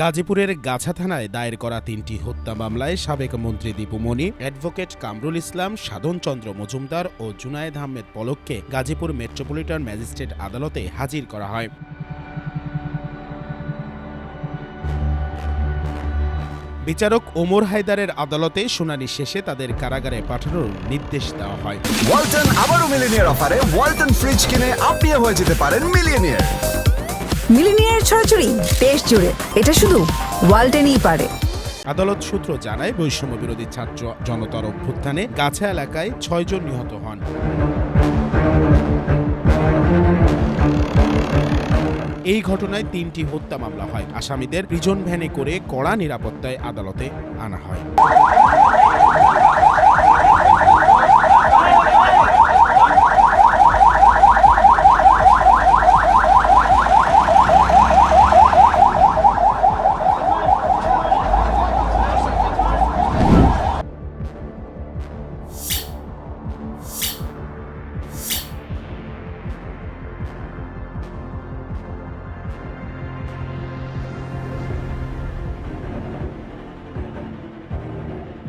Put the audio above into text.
গাজীপুরের গাছা থানায় দায়ের করা তিনটি হত্যা মামলায় সাবেক মন্ত্রী দীপু মনি, অ্যাডভোকেট কামরুল ইসলাম সাধনচন্দ্র মজুমদার ও জুনায়েদ আহমেদ পলককে গাজীপুর মেট্রোপলিটন ম্যাজিস্ট্রেট আদালতে হাজির করা হয়। বিচারক ওমর হায়দারের আদালতে শুনানি শেষে তাদের কারাগারে পাঠানোর নির্দেশ দেওয়া হয়। ওয়ালটন আবারও মিলিনিয়ার অফারে ওয়ালটন ফ্রিজ কিনে আপনিও হয়ে যেতে পারেন মিলিয়নিয়ার মিলিনিয়ার ছড়াছড়ি দেশ জুড়ে এটা শুধু ওয়ালটেনই পারে। আদালত সূত্র জানায় বৈষম্য বিরোধী ছাত্র জনতার অভ্যুত্থানে গাছা এলাকায় ছয়জন নিহত হন। এই ঘটনায় তিনটি হত্যা মামলা হয়। আসামিদের প্রিজন ভ্যানে করে কড়া নিরাপত্তায় আদালতে আনা হয়।